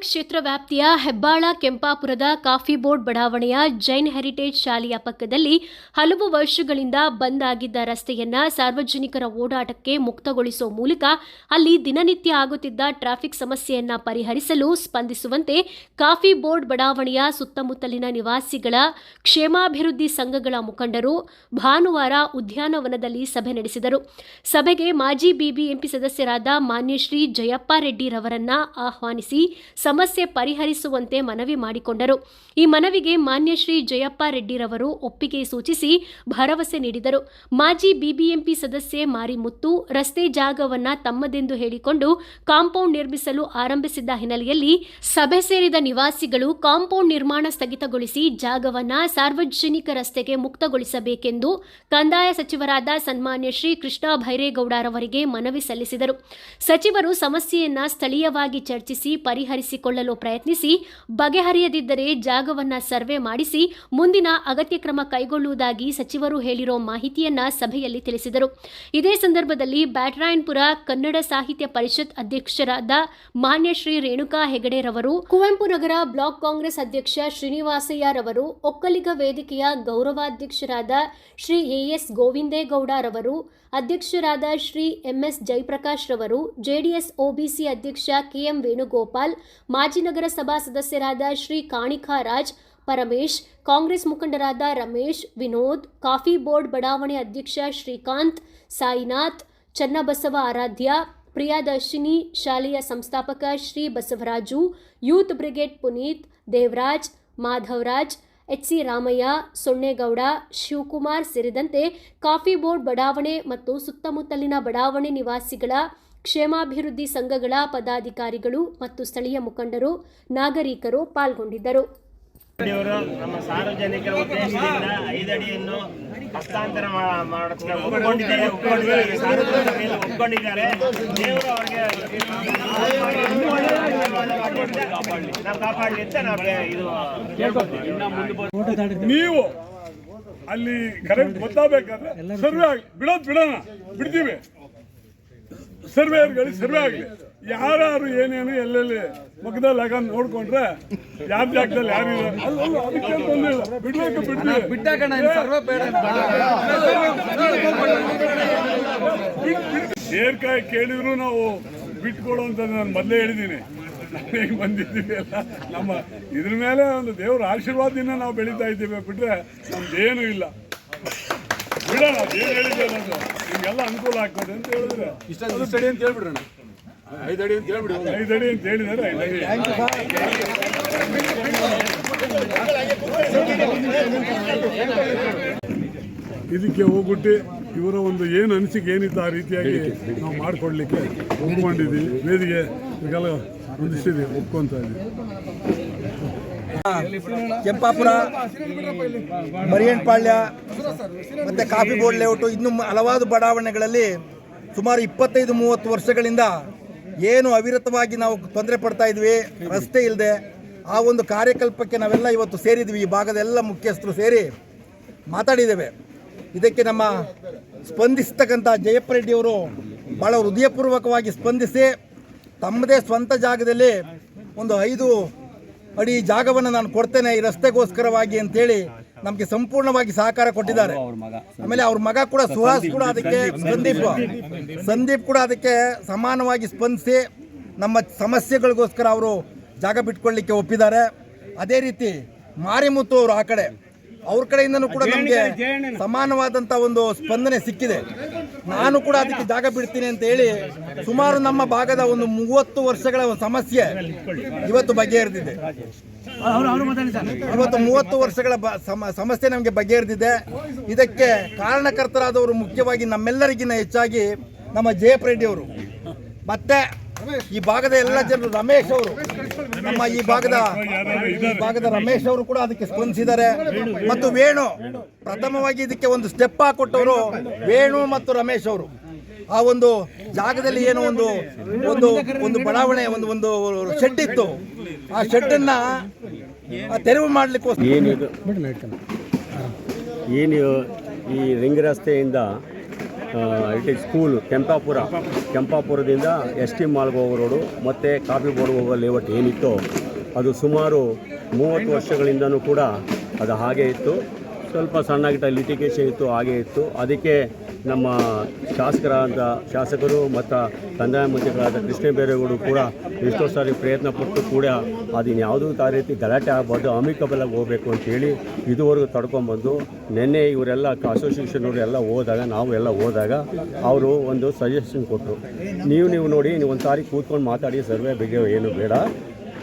ಕ್ಷೇತ್ರ ವ್ಯಾಪ್ತಿಯ Hebbal ಕೆಂಪಾಪುರದ coffee board ಬಡಾವಣೆಯ ಜೈನ್ ಹೆರಿಟೇಜ್ ಶಾಲೆಯ ಪಕ್ಕದಲ್ಲಿ ಹಲವು ವರ್ಷಗಳಿಂದ ಬಂದ್ ಆಗಿದ್ದ ರಸ್ತೆಯನ್ನ ಸಾರ್ವಜನಿಕರ ಓಡಾಟಕ್ಕೆ ಮುಕ್ತಗೊಳಿಸುವ ಮೂಲಕ ಅಲ್ಲಿ ದಿನನಿತ್ಯ ಆಗುತ್ತಿದ್ದ ಟ್ರಾಫಿಕ್ ಸಮಸ್ಯೆಯನ್ನ ಪರಿಹರಿಸಲು ಸ್ಪಂದಿಸುವಂತೆ ಕಾಫಿ ಬೋರ್ಡ್ ಬಡಾವಣೆಯ ಸುತ್ತಮುತ್ತಲಿನ ನಿವಾಸಿಗಳ ಕ್ಷೇಮಾಭಿವೃದ್ಧಿ ಸಂಘಗಳ ಮುಖಂಡರು ಭಾನುವಾರ ಉದ್ಯಾನವನದಲ್ಲಿ ಸಭೆ ನಡೆಸಿದರು. ಸಭೆಗೆ ಮಾಜಿ ಬಿಬಿಎಂಪಿ ಸದಸ್ಯರಾದ ಮಾನ್ಯಶ್ರೀ ಜಯಪ್ಪ ರೆಡ್ಡಿರವರನ್ನ ಆಹ್ವಾನಿಸಿ ಸಮಸ್ಯೆ ಪರಿಹರಿಸುವಂತೆ ಮನವಿ ಮಾಡಿಕೊಂಡರು. ಈ ಮನವಿಗೆ ಮಾನ್ಯ ಶ್ರೀ ಜಯಪ್ಪ ರೆಡ್ಡಿರವರು ಒಪ್ಪಿಗೆ ಸೂಚಿಸಿ ಭರವಸೆ ನೀಡಿದರು. ಮಾಜಿ ಬಿಬಿಎಂಪಿ ಸದಸ್ಯೆ ಮಾರಿಮುತ್ತು ರಸ್ತೆ ಜಾಗವನ್ನ ತಮ್ಮದೆಂದು ಹೇಳಿಕೊಂಡು ಕಾಂಪೌಂಡ್ ನಿರ್ಮಿಸಲು ಆರಂಭಿಸಿದ್ದ ಹಿನ್ನೆಲೆಯಲ್ಲಿ ಸಭೆ ಸೇರಿದ ನಿವಾಸಿಗಳು ಕಾಂಪೌಂಡ್ ನಿರ್ಮಾಣ ಸ್ಥಗಿತಗೊಳಿಸಿ ಜಾಗವನ್ನ ಸಾರ್ವಜನಿಕ ರಸ್ತೆಗೆ ಮುಕ್ತಗೊಳಿಸಬೇಕೆಂದು ಕಂದಾಯ ಸಚಿವರಾದ ಸನ್ಮಾನ್ಯ ಶ್ರೀ ಕೃಷ್ಣ ಭೈರೇಗೌಡರವರಿಗೆ ಮನವಿ ಸಲ್ಲಿಸಿದರು. ಸಚಿವರು ಸಮಸ್ಯೆಯನ್ನ ಸ್ಥಳೀಯವಾಗಿ ಚರ್ಚಿಸಿ ಪರಿಹರಿಸಿಕೊಳ್ಳಲು ಪ್ರಯತ್ನಿಸಿ, ಬಗೆಹರಿಯದಿದ್ದರೆ ಜಾಗವನ್ನ ಸರ್ವೆ ಮಾಡಿಸಿ, ಮುಂದಿನ ಅಗತ್ಯ ಕ್ರಮ ಕೈಗೊಳ್ಳುವುದಾಗಿ ಸಚಿವರು ಹೇಳಿರೋ ಮಾಹಿತಿಯನ್ನ ಸಭೆಯಲ್ಲಿ ತಿಳಿಸಿದರು. ಇದೇ ಸಂದರ್ಭದಲ್ಲಿ ಬ್ಯಾಟರಾಯನ್ಪುರ ಕನ್ನಡ ಸಾಹಿತ್ಯ ಪರಿಷತ್ ಅಧ್ಯಕ್ಷರಾದ ಮಾನ್ಯ ಶ್ರೀ ರೇಣುಕಾ ಹೆಗಡೆರವರು, ಕುವೆಂಪು ನಗರ ಬ್ಲಾಕ್ ಕಾಂಗ್ರೆಸ್ ಅಧ್ಯಕ್ಷ ಶ್ರೀನಿವಾಸಯ್ಯರವರು, ಒಕ್ಕಲಿಗ ವೇದಿಕೆಯ ಗೌರವಾಧ್ಯಕ್ಷರಾದ ಶ್ರೀ ಎಎಸ್ ಗೋವಿಂದೇಗೌಡರವರು, ಅಧ್ಯಕ್ಷರಾದ ಶ್ರೀ ಎಂಎಸ್ ಜಯಪ್ರಕಾಶ್ ರವರು ಜೆಡಿಎಸ್ ಒಬಿಸಿ ಅಧ್ಯಕ್ಷ ಕೆಎಂ ವೇಣುಗೋಪಾಲ್ ಮಾಜಿ ನಗರಸಭಾ ಸದಸ್ಯರಾದ ಶ್ರೀ ಕಾಣಿಕಾ ರಾಜ್, ಪರಮೇಶ್, ಕಾಂಗ್ರೆಸ್ ಮುಖಂಡರಾದ ರಮೇಶ್, ವಿನೋದ್, ಕಾಫಿ ಬೋರ್ಡ್ ಬಡಾವಣೆ ಅಧ್ಯಕ್ಷ ಶ್ರೀಕಾಂತ್, ಸಾಯಿನಾಥ್, ಚನ್ನಬಸವ ಆರಾಧ್ಯ, ಪ್ರಿಯಾದರ್ಶಿನಿ, ಶಾಲೆಯ ಸಂಸ್ಥಾಪಕ Shri Basavaraju, youth brigade Puneeth, Devaraj, Madhavaraj, H C Ramaiah Sonnegowda Shivakumar ಸೇರಿದಂತೆ ಕಾಫಿ ಬೋರ್ಡ್ ಬಡಾವಣೆ ಮತ್ತು ಸುತ್ತಮುತ್ತಲಿನ ಬಡಾವಣೆ ನಿವಾಸಿಗಳ ಕ್ಷೇಮಾಭಿವೃದ್ಧಿ ಸಂಘಗಳ ಪದಾಧಿಕಾರಿಗಳು ಮತ್ತು ಸ್ಥಳೀಯ ಮುಖಂಡರು ನಾಗರಿಕರು ಪಾಲ್ಗೊಂಡಿದ್ದರು. ನಮ್ಮ ಸಾರ್ವಜನಿಕ ಉದ್ದೇಶದಿಂದ ಐದಡಿಯನ್ನು ಹಸ್ತಾಂತರ ಮಾ- ಮಾಡೋದಕ್ಕೆ ಒಪ್ಕೊಂಡಿದ್ದಾರೆ ಒಪ್ಕೊಂಡಿದ್ದಾರೆ. ಒಪ್ಕೊಂಡಿದ್ದಾರೆ. ದೇವರು ಅವ್ರಿಗೆ ನಾವು ಕಾಪಾಡಲಿ ಅಂತ ನಾವು ಇದು ನೀವು ಅಲ್ಲಿ ಕರೆಕ್ಟ್ ಗೊತ್ತಾಗಬೇಕಾದ್ರೆ ಸರ್ವೆ ಬಿಡೋದು ಬಿಡೋಣ ಬಿಡ್ತೀವಿ. ಸರ್ವೇಯರ್ಗಳಿಗೆ ಸರ್ವೆ ಆಗಲಿ. ಯಾರು ಏನೇನು ಎಲ್ಲೆಲ್ಲಿ ಮುಖದಲ್ಲಿ ಆಗ ನೋಡ್ಕೊಂಡ್ರೆ ಯಾವ ಜಾಗದಲ್ಲಿ ಯಾರು ಅದಕ್ಕೆ ತೊಂದ್ರೆ ಇಲ್ಲ. ಬಿಡ್ಬೇಕು ಬಿಡ್ತೀವಿ ಬಿಟ್ಟಾಕಣ ಇನ್ನು ಸರ್ವ ಬೇಡ ಏರ್ಕಾಯಿ ಕೇಳಿದ್ರು ನಾವು ಬಿಟ್ಕೊಡು ಅಂತ ನಾನು ಮೊದಲೇ ಹೇಳಿದ್ದೀನಿ ಈಗ ಬಂದಿದ್ದೀವಿ ಅಲ್ಲ. ನಮ್ಮ ಇದ್ರ ಮೇಲೆ ಒಂದು ದೇವರ ಆಶೀರ್ವಾದದಿಂದ ನಾವು ಬೆಳೀತಾ ಇದ್ದೀವಿ. ಬಿಟ್ರೆ ನಮ್ದೇನು ಇಲ್ಲ. ಬಿಡೋಣ ಏನು ಹೇಳಿದ್ದೇನೆ ನಾನು ನಿಮ್ಗೆಲ್ಲ ಅನುಕೂಲ ಆಗ್ತದೆ ಅಂತ ಹೇಳಿದ್ರೆ. ಇಷ್ಟೊಂದು ಅಂತ ಹೇಳ್ಬಿಡ್ರಣ ಐದು ಅಡಿ ಅಂತ ಹೇಳ್ಬಿಡಿ ಐದು ಅಡಿ ಅಂತ ಹೇಳಿದ್ರೆ ಇದಕ್ಕೆ ಹೋಗ್ಬಿಟ್ಟು ಇವರ ಒಂದು ಏನು ಅನಿಸಿಕೆ ಏನಿತ್ತು ಆ ರೀತಿಯಾಗಿ ನಾವು ಮಾಡ್ಕೊಡ್ಲಿಕ್ಕೆ ಒಪ್ಕೊಂಡಿದ್ದೀವಿ. ವೇದಿಕೆ ಈಗೆಲ್ಲ ಒಂದಿಷ್ಟಿದೆ ಒಪ್ಕೊಂತ ಇದ್ದೀವಿ. ಕೆಂಪಾಪುರ ಮರಿಯನ್ಪಾಳ್ಯ ಮತ್ತು ಕಾಫಿ ಬೋರ್ಡ್ ಲೇಔಟು ಇನ್ನು ಹಲವಾರು ಬಡಾವಣೆಗಳಲ್ಲಿ ಸುಮಾರು ಇಪ್ಪತ್ತೈದು, ಮೂವತ್ತು ವರ್ಷಗಳಿಂದ ಏನು ಅವಿರತವಾಗಿ ನಾವು ತೊಂದರೆ ಪಡ್ತಾ ಇದ್ವಿ, ರಸ್ತೆ ಇಲ್ಲದೆ ಆ ಒಂದು ಕಾರ್ಯಕಲ್ಪಕ್ಕೆ ನಾವೆಲ್ಲ ಇವತ್ತು ಸೇರಿದ್ವಿ, ಈ ಭಾಗದ ಎಲ್ಲ ಮುಖ್ಯಸ್ಥರು ಸೇರಿ ಮಾತಾಡಿದ್ದೇವೆ. ಇದಕ್ಕೆ ನಮ್ಮ ಸ್ಪಂದಿಸ್ತಕ್ಕಂಥ ಜಯಪ್ಪ ರೆಡ್ಡಿಯವರು ಭಾಳ ಹೃದಯಪೂರ್ವಕವಾಗಿ ಸ್ಪಂದಿಸಿ ತಮ್ಮದೇ ಸ್ವಂತ ಜಾಗದಲ್ಲಿ ಒಂದು ಐದು ಅಡಿ ಜಾಗವನ್ನು ನಾನು ಕೊಡ್ತೇನೆ ಈ ರಸ್ತೆಗೋಸ್ಕರವಾಗಿ ಅಂತೇಳಿ ನಮಗೆ ಸಂಪೂರ್ಣವಾಗಿ ಸಹಕಾರ ಕೊಟ್ಟಿದ್ದಾರೆ. ಆಮೇಲೆ ಅವ್ರ ಮಗ ಕೂಡ ಸುಹಾಸ್ ಕೂಡ ಅದಕ್ಕೆ ಸಂದೀಪ್. ಸಂದೀಪ್. ಕೂಡ ಅದಕ್ಕೆ ಸಮಾನವಾಗಿ ಸ್ಪಂದಿಸಿ ನಮ್ಮ ಸಮಸ್ಯೆಗಳಿಗೋಸ್ಕರ ಅವರು ಜಾಗ ಬಿಟ್ಕೊಳ್ಳಿಕ್ಕೆ ಒಪ್ಪಿದ್ದಾರೆ. ಅದೇ ರೀತಿ ಮಾರಿಮುತ್ತು ಅವರು ಆ ಕಡೆ ಅವ್ರ ಕಡೆಯಿಂದನೂ ಕೂಡ ನಮಗೆ ಸಮಾನವಾದಂಥ ಒಂದು ಸ್ಪಂದನೆ ಸಿಕ್ಕಿದೆ. ನಾನು ಕೂಡ ಅದಕ್ಕೆ ಜಾಗ ಬಿಡ್ತೀನಿ ಅಂತ ಹೇಳಿ ಸುಮಾರು ನಮ್ಮ ಭಾಗದ ಒಂದು ಮೂವತ್ತು ವರ್ಷಗಳ ಒಂದು ಸಮಸ್ಯೆ ಇವತ್ತು ಬಗೆಹರಿದಿದೆ. ಇವತ್ತು ಮೂವತ್ತು ವರ್ಷಗಳ ಸಮಸ್ಯೆ ನಮಗೆ ಬಗೆಹರಿದಿದೆ. ಇದಕ್ಕೆ ಕಾರಣಕರ್ತರಾದವರು ಮುಖ್ಯವಾಗಿ ನಮ್ಮೆಲ್ಲರಿಗಿಂತ ಹೆಚ್ಚಾಗಿ ನಮ್ಮ ಜಯಪ್ಪ ಅವರು. ಮತ್ತೆ ಈ ಭಾಗದ ಎಲ್ಲ ಜನರು ರಮೇಶ್ ಅವರು. ನಮ್ಮ ಈ ಭಾಗದ ಈ ಭಾಗದ ರಮೇಶ್ ಅವರು ಕೂಡ ಅದಕ್ಕೆ ಸ್ಪಂದಿಸಿದ್ದಾರೆ. ಮತ್ತು ವೇಣು, ಪ್ರಥಮವಾಗಿ ಇದಕ್ಕೆ ಒಂದು ಸ್ಟೆಪ್ ಹಾಕೊಟ್ಟವರು ವೇಣು ಮತ್ತು ರಮೇಶ್ ಅವರು. ಆ ಒಂದು ಜಾಗದಲ್ಲಿ ಏನು ಒಂದು ಒಂದು ಒಂದು ಬಡಾವಣೆ, ಒಂದು ಒಂದು ಶೆಡ್ ಇತ್ತು. ಆ ಶೆಡ್ಡನ್ನ ತೆರವು ಮಾಡ್ಲಿಕ್ಕೆ ಏನಿದು? ಏನು ಈ ರಿಂಗ್ ರಸ್ತೆಯಿಂದ ಇಟ್ ಇಸ್ ಸ್ಕೂಲ್, ಕೆಂಪಾಪುರ. ಕೆಂಪಾಪುರದಿಂದ ಎಸ್ ಟಿ ಮಾಲ್ಗೆ ಹೋಗೋ ರೋಡು, ಮತ್ತು ಕಾಫಿ ಬೋರ್ಡ್ ಹೋಗೋ ಲೇಔಟ್ ಏನಿತ್ತು, ಅದು ಸುಮಾರು ಮೂವತ್ತು ವರ್ಷಗಳಿಂದನೂ ಕೂಡ ಅದು ಹಾಗೆ ಇತ್ತು. ಸ್ವಲ್ಪ ಸಣ್ಣಗಿಟ್ಟ ಲಿಟಿಗೇಷನ್ ಇತ್ತು, ಹಾಗೆ ಇತ್ತು. ಅದಕ್ಕೆ ನಮ್ಮ ಶಾಸಕರಾದ ಶಾಸಕರು ಮತ್ತು ಕಂದಾಯ ಮಂತ್ರಿಗಳಾದ ಕೃಷ್ಣ ಬೈರೇಗೌಡರು ಕೂಡ ಎಷ್ಟೋ ಸಾರಿ ಪ್ರಯತ್ನ ಪಟ್ಟು ಕೂಡ ಅದನ್ನು ಯಾವುದೂ ಆ ರೀತಿ ಗಲಾಟೆ ಆಗಬಾರ್ದು ಅಮಿಕಬಲಾಗಿ ಹೋಗಬೇಕು ಅಂತೇಳಿ ಇದುವರೆಗೂ ತಡ್ಕೊಂಬಂದು ನಿನ್ನೆ ಇವರೆಲ್ಲ ಅಸೋಸಿಯೇಷನ್ ಅವರು ಎಲ್ಲ ಹೋದಾಗ, ನಾವು ಎಲ್ಲ ಹೋದಾಗ ಅವರು ಒಂದು ಸಜೆಷನ್ ಕೊಟ್ಟರು ನೀವು ನೀವು ನೋಡಿ, ನೀವು ಒಂದು ಸಾರಿ ಕೂತ್ಕೊಂಡು ಮಾತಾಡಿ, ಸರ್ವೆ ಬಗ್ಗೆ ಏನು ಬೇಡ.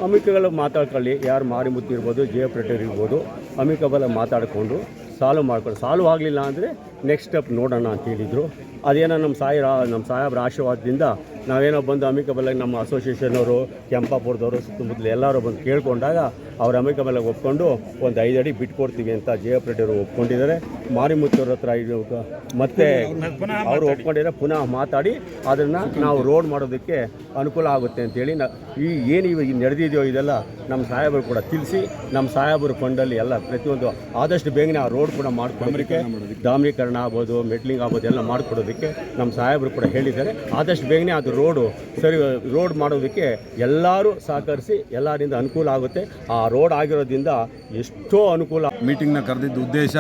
ಅಮಿಕಗಳು ಮಾತಾಡ್ಕೊಳ್ಳಿ. ಯಾರು ಮಾರಿಮುತ್ತಿ ಇರ್ಬೋದು ಜಯಪ್ರಟರ್ ಇರ್ಬೋದು ಅಮಿಕಬಲ ಮಾತಾಡಿಕೊಂಡು ಸಾಲ್ವ್ ಮಾಡ್ಕೊಂಡು ಸಾಲ್ವ್ ಆಗಲಿಲ್ಲ ಅಂದರೆ ನೆಕ್ಸ್ಟ್ ಸ್ಟೆಪ್ ನೋಡೋಣ ಅಂತ ಹೇಳಿದರು. ಅದೇನೋ ನಮ್ಮ ಸಾಯಿ ನಮ್ಮ ಸಾಹೇಬ್ರ ಆಶೀರ್ವಾದದಿಂದ ನಾವೇನೋ ಬಂದು ಅಮಿಕಬಲಾಗಿ ನಮ್ಮ ಅಸೋಸಿಯೇಷನವರು ಕೆಂಪಾಪುರದವರು ಸುತ್ತಮುತ್ತಲು ಎಲ್ಲರೂ ಬಂದು ಕೇಳ್ಕೊಂಡಾಗ ಅವ್ರು ಅಮಿಕಬಲಾಗಿ ಒಪ್ಕೊಂಡು ಒಂದು ಐದು ಅಡಿ ಬಿಟ್ಕೊಡ್ತೀವಿ ಅಂತ ಜಯಪ್ರೆಡ್ಡಿಯವರು ಒಪ್ಕೊಂಡಿದ್ದಾರೆ. ಮಾರಿಮುತ್ತವ್ರ ಹತ್ರ ಮತ್ತೆ ಅವರು ಒಪ್ಕೊಂಡಿದ್ದಾರೆ. ಪುನಃ ಮಾತಾಡಿ ಅದನ್ನು ನಾವು ರೋಡ್ ಮಾಡೋದಕ್ಕೆ ಅನುಕೂಲ ಆಗುತ್ತೆ ಅಂತೇಳಿ ನಾ, ಈ ಏನು ಇವಾಗ ನಡೆದಿದೆಯೋ ಇದೆಲ್ಲ ನಮ್ಮ ಸಾಹೇಬರು ಕೂಡ ತಿಳಿಸಿ ನಮ್ಮ ಸಾಹೇಬರು ಫಂಡಲ್ಲಿ ಎಲ್ಲ ಪ್ರತಿಯೊಂದು ಆದಷ್ಟು ಬೇಗನೆ ಆ ರೋಡ್ ಕೂಡ ಮಾಡಿಕೊಡೋದಕ್ಕೆ ಡಾಮ್ರೀಕರಣ ಆಗ್ಬೋದು ಮೆಟ್ಲಿಂಗ್ ಆಗ್ಬೋದು ಎಲ್ಲ ಮಾಡಿಕೊಡೋದಕ್ಕೆ ನಮ್ಮ ಸಾಹೇಬರು ಕೂಡ ಹೇಳಿದ್ದಾರೆ. ಆದಷ್ಟು ಬೇಗನೆ ಅದು ರೋಡು ಸರಿ ರೋಡ್ ಮಾಡೋದಕ್ಕೆ ಎಲ್ಲರೂ ಸಹಕರಿಸಿ ಎಲ್ಲರಿಂದ ಅನುಕೂಲ ಆಗುತ್ತೆ. ಆ ರೋಡ್ ಆಗಿರೋದ್ರಿಂದ ಎಷ್ಟೋ ಅನುಕೂಲ ಮೀಟಿಂಗ್ನ ಕರೆದಿದ್ದ ಉದ್ದೇಶ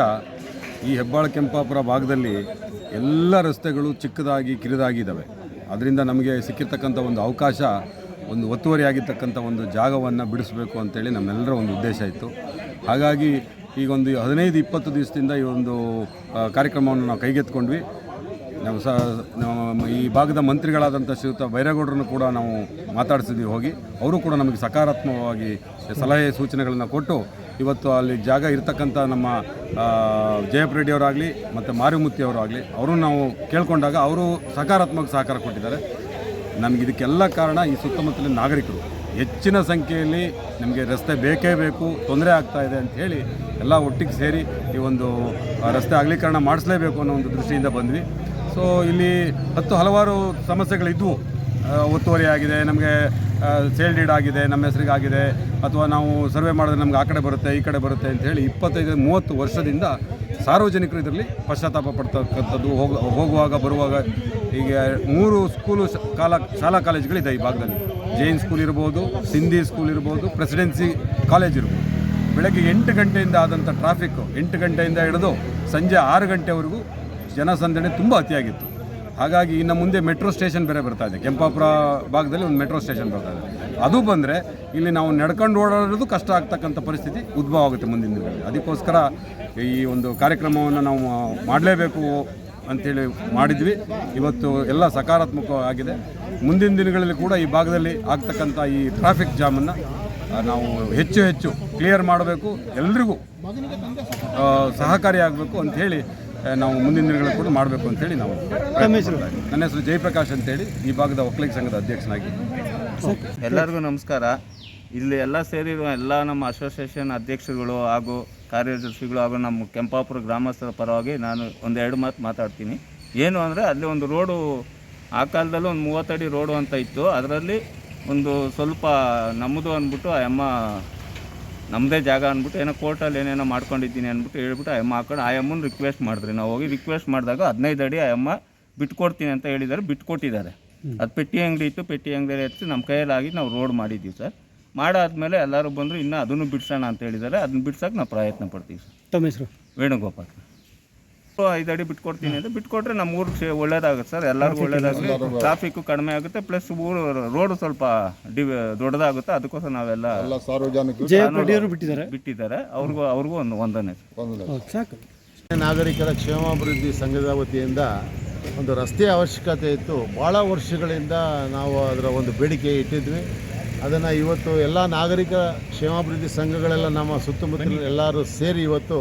ಈ ಹೆಬ್ಬಾಳ ಕೆಂಪಾಪುರ ಭಾಗದಲ್ಲಿ ಎಲ್ಲ ರಸ್ತೆಗಳು ಚಿಕ್ಕದಾಗಿ ಕಿರಿದಾಗಿದ್ದಾವೆ. ಅದರಿಂದ ನಮಗೆ ಸಿಕ್ಕಿರ್ತಕ್ಕಂಥ ಒಂದು ಅವಕಾಶ ಒಂದು ಒತ್ತುವರಿಯಾಗಿರ್ತಕ್ಕಂಥ ಒಂದು ಜಾಗವನ್ನು ಬಿಡಿಸಬೇಕು ಅಂತೇಳಿ ನಮ್ಮೆಲ್ಲರ ಒಂದು ಉದ್ದೇಶ ಇತ್ತು. ಹಾಗಾಗಿ ಈಗ ಒಂದು ಹದಿನೈದು, ಇಪ್ಪತ್ತು ದಿವಸದಿಂದ ಈ ಒಂದು ಕಾರ್ಯಕ್ರಮವನ್ನು ನಾವು ಕೈಗೆತ್ಕೊಂಡ್ವಿ ನಾವು ಸಹ ಈ ಭಾಗದ ಮಂತ್ರಿಗಳಾದಂಥ ಶ್ರೀಯುತ ಬೈರೇಗೌಡರನ್ನು ಕೂಡ ನಾವು ಮಾತಾಡಿಸಿದ್ವಿ ಹೋಗಿ. ಅವರು ಕೂಡ ನಮಗೆ ಸಕಾರಾತ್ಮಕವಾಗಿ ಸಲಹೆ ಸೂಚನೆಗಳನ್ನು ಕೊಟ್ಟು ಇವತ್ತು ಅಲ್ಲಿ ಜಾಗ ಇರ್ತಕ್ಕಂಥ ನಮ್ಮ ಜಯಪ್ ರೆಡ್ಡಿ ರೆಡ್ಡಿಯವರಾಗಲಿ ಮತ್ತು ಮಾರಿಮುತ್ತಿಯವರಾಗಲಿ ಅವರನ್ನು ನಾವು ಕೇಳಿಕೊಂಡಾಗ ಅವರು ಸಕಾರಾತ್ಮಕ ಸಹಕಾರ ಕೊಟ್ಟಿದ್ದಾರೆ. ನಮ್ಗೆ ಇದಕ್ಕೆಲ್ಲ ಕಾರಣ ಈ ಸುತ್ತಮುತ್ತಲಿನ ನಾಗರಿಕರು. ಹೆಚ್ಚಿನ ಸಂಖ್ಯೆಯಲ್ಲಿ ನಮಗೆ ರಸ್ತೆ ಬೇಕೇ ಬೇಕು, ತೊಂದರೆ ಆಗ್ತಾ ಇದೆ ಅಂತ ಹೇಳಿ ಎಲ್ಲ ಒಟ್ಟಿಗೆ ಸೇರಿ ಈ ಒಂದು ರಸ್ತೆ ಅಗಲೀಕರಣ ಮಾಡಿಸ್ಲೇಬೇಕು ಅನ್ನೋ ಒಂದು ದೃಷ್ಟಿಯಿಂದ ಬಂದ್ವಿ. ಸೊ ಇಲ್ಲಿ ಹತ್ತು ಹಲವಾರು ಸಮಸ್ಯೆಗಳಿದ್ವು. ಒತ್ತುವರಿ ಆಗಿದೆ, ನಮಗೆ ಸೇಲ್ ಡೀಡ್ ಆಗಿದೆ, ನಮ್ಮ ಹೆಸರಿಗಾಗಿದೆ ಅಥವಾ ನಾವು ಸರ್ವೆ ಮಾಡಿದ್ರೆ ನಮ್ಗೆ ಆ ಕಡೆ ಬರುತ್ತೆ, ಈ ಕಡೆ ಬರುತ್ತೆ ಅಂತ ಹೇಳಿ ಇಪ್ಪತ್ತೈದು, ಮೂವತ್ತು ವರ್ಷದಿಂದ ಸಾರ್ವಜನಿಕರು ಇದರಲ್ಲಿ ಪಶ್ಚಾತ್ತಾಪ ಪಡ್ತಕ್ಕಂಥದ್ದು ಹೋಗ, ಹೋಗುವಾಗ, ಬರುವಾಗ ಈಗ ಮೂರು ಸ್ಕೂಲು ಕಾಲ, ಶಾಲಾ ಕಾಲೇಜುಗಳಿದೆ ಈ ಭಾಗದಲ್ಲಿ. ಜೈನ್ ಸ್ಕೂಲ್ ಇರ್ಬೋದು, ಸಿಂಧಿ ಸ್ಕೂಲ್ ಇರ್ಬೋದು, ಪ್ರೆಸಿಡೆನ್ಸಿ ಕಾಲೇಜ್ ಇರ್ಬೋದು. ಬೆಳಗ್ಗೆ ಎಂಟು ಗಂಟೆಯಿಂದ ಆದಂಥ ಟ್ರಾಫಿಕ್ಕು ಎಂಟು ಗಂಟೆಯಿಂದ ಹಿಡಿದು ಸಂಜೆ ಆರು ಗಂಟೆವರೆಗೂ ಜನಸಂದಣಿ ತುಂಬ ಅತಿಯಾಗಿತ್ತು. ಹಾಗಾಗಿ ಇನ್ನು ಮುಂದೆ ಮೆಟ್ರೋ ಸ್ಟೇಷನ್ ಬೇರೆ ಬರ್ತಾ ಇದೆ. ಕೆಂಪಾಪುರ ಭಾಗದಲ್ಲಿ ಒಂದು ಮೆಟ್ರೋ ಸ್ಟೇಷನ್ ಬರ್ತಾ ಇದೆ. ಅದು ಬಂದರೆ ಇಲ್ಲಿ ನಾವು ನಡ್ಕೊಂಡು ಓಡಾಡೋದು ಕಷ್ಟ ಆಗ್ತಕ್ಕಂಥ ಪರಿಸ್ಥಿತಿ ಉದ್ಭವ ಆಗುತ್ತೆ ಮುಂದಿನ ದಿನಗಳಲ್ಲಿ. ಅದಕ್ಕೋಸ್ಕರ ಈ ಒಂದು ಕಾರ್ಯಕ್ರಮವನ್ನು ನಾವು ಮಾಡಲೇಬೇಕು. ಅಂತೇಳಿ ಮಾಡಿದ್ವಿ. ಇವತ್ತು ಎಲ್ಲ ಸಕಾರಾತ್ಮಕವಾಗಿದೆ. ಮುಂದಿನ ದಿನಗಳಲ್ಲಿ ಕೂಡ ಈ ಭಾಗದಲ್ಲಿ ಆಗ್ತಕ್ಕಂಥ ಈ ಟ್ರಾಫಿಕ್ ಜಾಮನ್ನು ನಾವು ಹೆಚ್ಚು ಹೆಚ್ಚು ಕ್ಲಿಯರ್ ಮಾಡಬೇಕು. ಎಲ್ರಿಗೂ ಸಹಕಾರಿಯಾಗಬೇಕು ಅಂತ ಹೇಳಿ ನಾವು ಮುಂದಿನ ದಿನಗಳಲ್ಲಿ ಕೂಡ ಮಾಡಬೇಕು ಅಂತೇಳಿ ನಾವು ನನ್ನ ಹೆಸರು ಜಯಪ್ರಕಾಶ್ ಅಂತೇಳಿ ಈ ಭಾಗದ ಒಕ್ಕಲಿಗ ಸಂಘದ ಅಧ್ಯಕ್ಷನಾಗಿ. ಎಲ್ಲರಿಗೂ ನಮಸ್ಕಾರ. ಇಲ್ಲಿ ಎಲ್ಲ ಸೇರಿರುವ ಎಲ್ಲ ನಮ್ಮ ಅಸೋಸಿಯೇಷನ್ ಅಧ್ಯಕ್ಷರುಗಳು ಹಾಗೂ ಕಾರ್ಯದರ್ಶಿಗಳು ಹಾಗೂ ನಮ್ಮ ಕೆಂಪಾಪುರ ಗ್ರಾಮಸ್ಥರ ಪರವಾಗಿ ನಾನು ಒಂದು ಎರಡು ಮಾತು ಮಾತಾಡ್ತೀನಿ. ಏನು ಅಂದರೆ ಅಲ್ಲಿ ಒಂದು ರೋಡು ಆ ಕಾಲದಲ್ಲೂ ಒಂದು ಮೂವತ್ತಡಿ ರೋಡು ಅಂತ ಇತ್ತು. ಅದರಲ್ಲಿ ಒಂದು ಸ್ವಲ್ಪ ನಮ್ಮದು ಅಂದ್ಬಿಟ್ಟು ಆ ಅಮ್ಮ ನಮ್ಮದೇ ಜಾಗ ಅಂದ್ಬಿಟ್ಟು ಏನೋ ಕೋರ್ಟಲ್ಲಿ ಏನೇನೋ ಮಾಡ್ಕೊಂಡಿದ್ದೀನಿ ಅಂದ್ಬಿಟ್ಟು ಹೇಳ್ಬಿಟ್ಟು ಆ ಅಮ್ಮ ಹಾಕೊಂಡು ಆ ಅಮ್ಮನ ರಿಕ್ವೆಸ್ಟ್ ಮಾಡಿದ್ರಿ. ನಾವು ಹೋಗಿ ರಿಕ್ವೆಸ್ಟ್ ಮಾಡಿದಾಗ ಹದಿನೈದು ಅಡಿ ಆ ಅಮ್ಮ ಬಿಟ್ಕೊಡ್ತೀನಿ ಅಂತ ಹೇಳಿದ್ದಾರೆ ಬಿಟ್ಕೊಟ್ಟಿದ್ದಾರೆ. ಅದು ಪೆಟ್ಟಿ ಅಂಗಡಿ ಇತ್ತು ಪೆಟ್ಟಿ ಅಂಗಡಿಯಲ್ಲಿ ಹಚ್ಚಿ ನಮ್ಮ ಕೈಯಲ್ಲಾಗಿ ನಾವು ರೋಡ್ ಮಾಡಿದ್ದೀವಿ ಸರ್. ಮಾಡಾದ್ಮೇಲೆ ಎಲ್ಲರೂ ಬಂದರು ಇನ್ನೂ ಅದನ್ನು ಬಿಡಿಸೋಣ ಅಂತ ಹೇಳಿದ್ದಾರೆ. ಅದನ್ನ ಬಿಡ್ಸೋಕೆ ನಾವು ಪ್ರಯತ್ನ ಪಡ್ತೀವಿ ಸರ್. ತಮ್ಮ ಹೆಸರು? ವೇಣುಗೋಪಾಲ್. ಐದು ಅಡಿ ಬಿಟ್ಕೊಡ್ತೀನಿ ಅಂತ ಬಿಟ್ಕೊಟ್ರೆ ನಮ್ಮ ಊರಿಗೆ ಒಳ್ಳೇದಾಗುತ್ತೆ ಸರ್. ಎಲ್ಲರಿಗೂ ಒಳ್ಳೇದಾಗುತ್ತೆ ಟ್ರಾಫಿಕ್ಕು ಕಡಿಮೆ ಆಗುತ್ತೆ. ಪ್ಲಸ್ ಊರು ರೋಡು ಸ್ವಲ್ಪ ಡಿ ದೊಡ್ಡದಾಗುತ್ತೆ. ಅದಕ್ಕೋಸ್ಕರ ನಾವೆಲ್ಲ ಸಾರ್ವಜನಿಕರು ಬಿಟ್ಟಿದ್ದಾರೆ. ಬಿಟ್ಟಿದ್ದಾರೆ. ಅವ್ರಿಗೂ ಅವ್ರಿಗೂ ಒಂದು ವಂದನೆ ಸರ್. ಓಕೆ, ಸಾಕು. ನಾಗರಿಕರ ಕ್ಷೇಮಾಭಿವೃದ್ಧಿ ಸಂಘದ ವತಿಯಿಂದ ಒಂದು ರಸ್ತೆ ಅವಶ್ಯಕತೆ ಇತ್ತು. ಭಾಳ ವರ್ಷಗಳಿಂದ ನಾವು ಅದರ ಒಂದು ಬೇಡಿಕೆ ಇಟ್ಟಿದ್ವಿ. ಅದನ್ನು ಇವತ್ತು ಎಲ್ಲ ನಾಗರಿಕ ಕ್ಷೇಮಾಭಿವೃದ್ಧಿ ಸಂಘಗಳೆಲ್ಲ ನಮ್ಮ ಸುತ್ತಮುತ್ತಲ ಎಲ್ಲರೂ ಸೇರಿ ಇವತ್ತು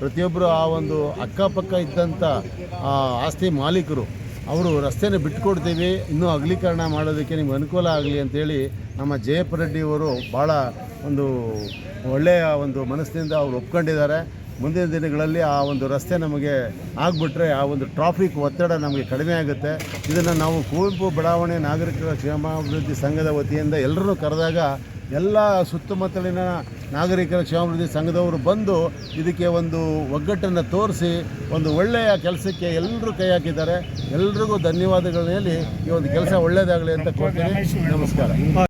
ಪ್ರತಿಯೊಬ್ಬರು ಆ ಒಂದು ಅಕ್ಕಪಕ್ಕ ಇದ್ದಂಥ ಆಸ್ತಿ ಮಾಲೀಕರು, ಅವರು ರಸ್ತೆನ ಬಿಟ್ಕೊಡ್ತೀವಿ, ಇನ್ನೂ ಅಗಲೀಕರಣ ಮಾಡೋದಕ್ಕೆ ನಿಮ್ಗೆ ಅನುಕೂಲ ಆಗಲಿ ಅಂತೇಳಿ ನಮ್ಮ ಜಯಪ್ಪ ರೆಡ್ಡಿಯವರು ಭಾಳ ಒಂದು ಒಳ್ಳೆಯ ಒಂದು ಮನಸ್ಸಿನಿಂದ ಅವರು ಒಪ್ಕೊಂಡಿದ್ದಾರೆ. ಮುಂದಿನ ದಿನಗಳಲ್ಲಿ ಆ ಒಂದು ರಸ್ತೆ ನಮಗೆ ಆಗಿಬಿಟ್ರೆ ಆ ಒಂದು ಟ್ರಾಫಿಕ್ ಒತ್ತಡ ನಮಗೆ ಕಡಿಮೆ ಆಗುತ್ತೆ. ಇದನ್ನು ನಾವು ಕುವೆಂಪು ಬಡಾವಣೆ ನಾಗರಿಕರ ಕ್ಷೇಮಾಭಿವೃದ್ಧಿ ಸಂಘದ ವತಿಯಿಂದ ಎಲ್ಲರೂ ಕರೆದಾಗ ಎಲ್ಲ ಸುತ್ತಮುತ್ತಲಿನ ನಾಗರಿಕರ ಕ್ಷೇಮಾಭಿವೃದ್ಧಿ ಸಂಘದವರು ಬಂದು ಇದಕ್ಕೆ ಒಂದು ಒಗ್ಗಟ್ಟನ್ನು ತೋರಿಸಿ ಒಂದು ಒಳ್ಳೆಯ ಕೆಲಸಕ್ಕೆ ಎಲ್ಲರೂ ಕೈ ಹಾಕಿದ್ದಾರೆ. ಎಲ್ರಿಗೂ ಧನ್ಯವಾದಗಳನ್ನ ಹೇಳಿ ಈ ಒಂದು ಕೆಲಸ ಒಳ್ಳೆಯದಾಗಲಿ ಅಂತ ಕೋರ್ತೀನಿ. ನಮಸ್ಕಾರ.